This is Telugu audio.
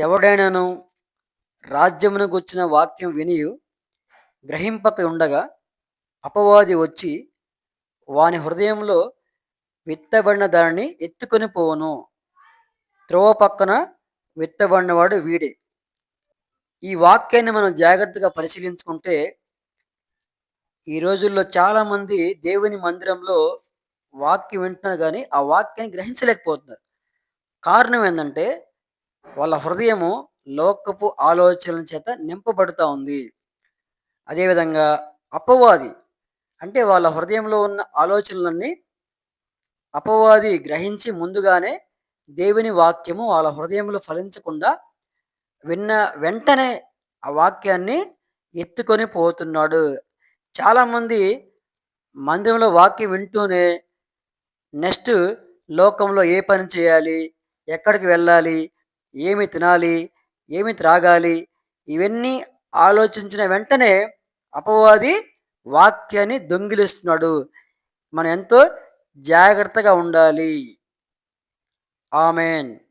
ఎవడైనాను రాజ్యమును గుచ్చిన వాక్యం వినియు. గ్రహింపక ఉండగా అపవాది వచ్చి వాని హృదయంలో విత్తబడిన దానిని ఎత్తుకొని పోవును. త్రోవ పక్కన విత్తబడినవాడు వీడే. ఈ వాక్యాన్ని మనం జాగ్రత్తగా పరిశీలించుకుంటే ఈ రోజుల్లో చాలామంది దేవుని మందిరంలో వాక్యం వింటున్నారు కానీ ఆ వాక్యాన్ని గ్రహించలేకపోతున్నారు. కారణం ఏంటంటే వాళ్ళ హృదయము లోకపు ఆలోచనల చేత నింపబడుతూ ఉంది. అదేవిధంగా అపవాది అంటే వాళ్ళ హృదయంలో ఉన్న ఆలోచనలన్నీ అపవాది గ్రహించి ముందుగానే దేవుని వాక్యము వాళ్ళ హృదయంలో ఫలించకుండా విన్న వెంటనే ఆ వాక్యాన్ని ఎత్తుకొని పోతున్నాడు. చాలామంది మందిరంలో వాక్యం వింటూనే నెక్స్ట్ లోకంలో ఏ పని చేయాలి? ఎక్కడికి వెళ్ళాలి? ఏమి తినాలి ఏమి త్రాగాలి ఇవన్నీ ఆలోచించిన వెంటనే అపవాది వాక్యాన్ని దొంగిలిస్తున్నాడు. మనం ఎంతో జాగ్రత్తగా ఉండాలి. ఆమెన్.